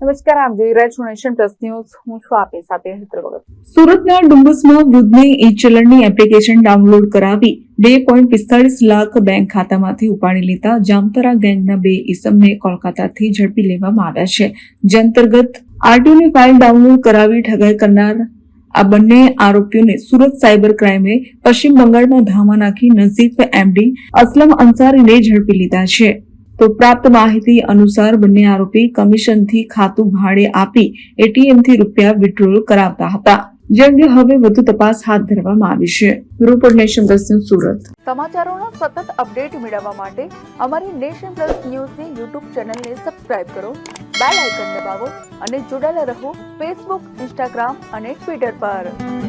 નમસ્કાર, આપ જોઈ રહ્યા છો નેશન પ્લસ ન્યૂઝ. હું છું આપની સાથે ભગત. સુરતના ડુંગસમાં વૃદ્ધને ઈ ચલણની એપ્લિકેશન ડાઉનલોડ કરાવી બે પોઈન્ટ પિસ્તાળીસ લાખ બેંક ખાતામાંથી ઉપાડી લેતા જામતરા ગેંગના બે ઇસમને કોલકાતાથી ઝડપી લેવામાં આવ્યા છે. જે અંતર્ગત આરટીઓની ફાઇલ ડાઉનલોડ કરાવી ઠગાઈ કરનાર આ બંને આરોપીઓને સુરત સાયબર ક્રાઇમે પશ્ચિમ બંગાળમાં ધામા નાખી નઝીફ એમડી અસલમ અંસારીને ઝડપી લીધા છે. તો પ્રાપ્ત માહિતી અનુસાર બંને આરોપી કમિશનથી ખાતું ભાડે આપી એટીએમથી રૂપિયા વિડ્રોલ કરાવતા હતા. જે અંગે હવે વધુ તપાસ હાથ ધરવામાં આવી છે. રૂપર નેશન પ્લસ સુરત. સમાચારોનો સતત અપડેટ મેળવવા માટે અમારી નેશન પ્લસ ન્યૂઝની યુટ્યુબ ચેનલને સબસ્ક્રાઇબ કરો, બેલ આઇકન દબાવો અને જોડાયેલા રહો ફેસબુક ઇન્સ્ટાગ્રામ અને ટ્વિટર પર.